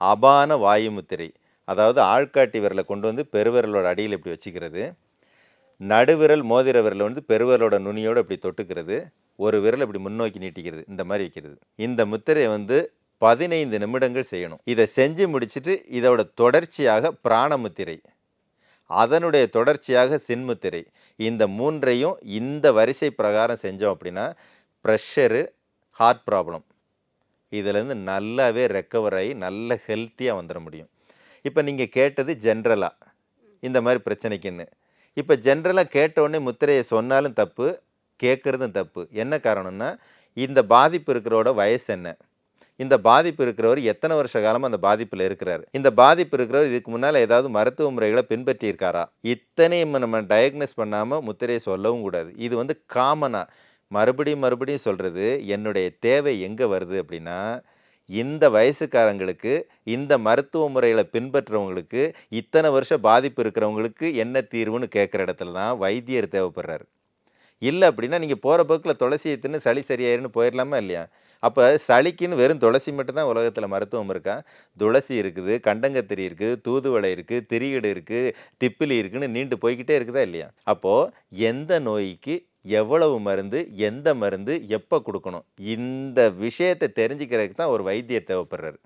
அபான வாயு முத்திரை அதாவது ஆள்காட்டி விரலை கொண்டு வந்து பெருவிரலோட அடியில் இப்படி வச்சுக்கிறது. நடுவிரல் மோதிர விரலை வந்து பெருவிரலோட நுனியோடு இப்படி தொட்டுக்கிறது. ஒரு விரல் இப்படி முன்னோக்கி நீட்டிக்கிறது இந்த மாதிரி வைக்கிறது. இந்த முத்திரையை வந்து பதினைந்து நிமிடங்கள் செய்யணும். இதை செஞ்சு முடிச்சுட்டு இதோட தொடர்ச்சியாக பிராணமுத்திரை அதனுடைய தொடர்ச்சியாக சின்முத்திரை இந்த மூன்றையும் இந்த வரிசை பிரகாரம் செஞ்சோம் அப்படின்னா ப்ரெஷரு ஹார்ட் ப்ராப்ளம் இதுலேருந்து நல்லாவே ரெக்கவர் ஆகி நல்ல ஹெல்த்தியாக வந்துட முடியும். இப்போ நீங்கள் கேட்டது ஜென்ரலாக இந்த மாதிரி பிரச்சனைக்குன்னு. இப்போ ஜென்ரலாக கேட்டவுடனே முத்திரையை சொன்னாலும் தப்பு கேட்குறதும் தப்பு. என்ன காரணம்னா இந்த பாதிப்பு இருக்கிறோட வயசு என்ன? இந்த பாதிப்பு இருக்கிறவர் எத்தனை வருஷ காலமாக அந்த பாதிப்பில் இருக்கிறார்? இந்த பாதிப்பு இருக்கிறவர் இதுக்கு முன்னால் ஏதாவது மருத்துவ முறைகளை பின்பற்றியிருக்காரா? இத்தனையும் நம்ம டயக்னோஸ் பண்ணாமல் முத்திரையை சொல்லவும் கூடாது. இது வந்து காமனாக மறுபடியும் மறுபடியும் சொல்கிறது என்னுடைய தேவை எங்கே வருது? அப்படின்னா இந்த வயசுக்காரங்களுக்கு இந்த மருத்துவ முறையில் பின்பற்றுறவங்களுக்கு இத்தனை வருஷம் பாதிப்பு இருக்கிறவங்களுக்கு என்ன தீர்வுன்னு கேட்குற இடத்துல தான் வைத்தியர் தேவைப்படுறாரு. இல்லை அப்படின்னா நீங்கள் போகிற போக்கில் துளசியை தின்னு சளி சரியாயிருன்னு போயிடலாமா இல்லையா? அப்போ சளிக்குன்னு வெறும் துளசி மட்டும்தான் உலகத்தில் மருத்துவம் இருக்கா? துளசி இருக்குது கண்டங்கத்திரி இருக்குது தூதுவளை இருக்குது திரியடு இருக்குது திப்பிலி இருக்குதுன்னு நீண்டு போய்கிட்டே இருக்குதா இல்லையா? அப்போது எந்த நோய்க்கு எவ்வளவு மருந்து எந்த மருந்து எப்போ கொடுக்கணும்? இந்த விஷயத்தை தெரிஞ்சுக்கிறதுக்கு தான் ஒரு வைத்தியர் தேவைப்படுறாரு.